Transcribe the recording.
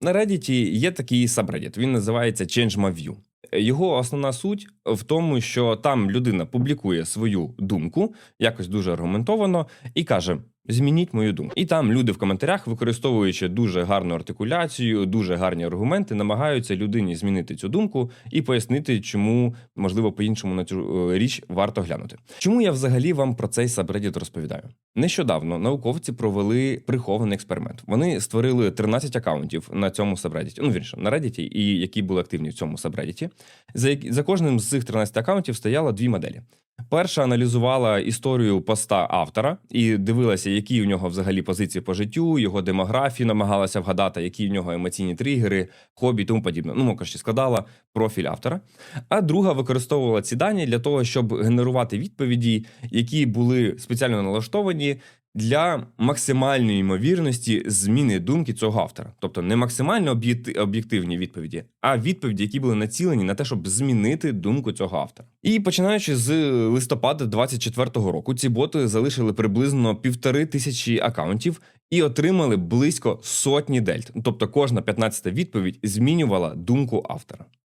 На Reddit є такий сабредіт, він називається Change My View. Його основна суть в тому, що там людина публікує свою думку, якось дуже аргументовано, і каже: Змініть мою думку. І там люди в коментарях, використовуючи дуже гарну артикуляцію, дуже гарні аргументи, намагаються людині змінити цю думку і пояснити, чому можливо по-іншому на цю е, річ варто глянути. Чому я взагалі вам про цей subreddit розповідаю? Нещодавно науковці провели прихований експеримент. Вони створили 13 акаунтів на цьому subreddit, ну вірніше, на Reddit, і які були активні в цьому subreddit. За, за кожним з цих 13 акаунтів стояло дві моделі. Перша аналізувала історію поста автора і дивилася, які у нього взагалі позиції по життю, його демографії, намагалася вгадати, які в нього емоційні тригери, хобі тому подібне. Ну, коротше, складала профіль автора. А друга використовувала ці дані для того, щоб генерувати відповіді, які були спеціально налаштовані для максимальної ймовірності зміни думки цього автора. Тобто не максимально об'єктивні відповіді, а відповіді, які були націлені на те, щоб змінити думку цього автора. І починаючи з листопада 24-го року, ці боти залишили приблизно півтори тисячі акаунтів і отримали близько сотні дельт. Тобто кожна 15-та відповідь змінювала думку автора.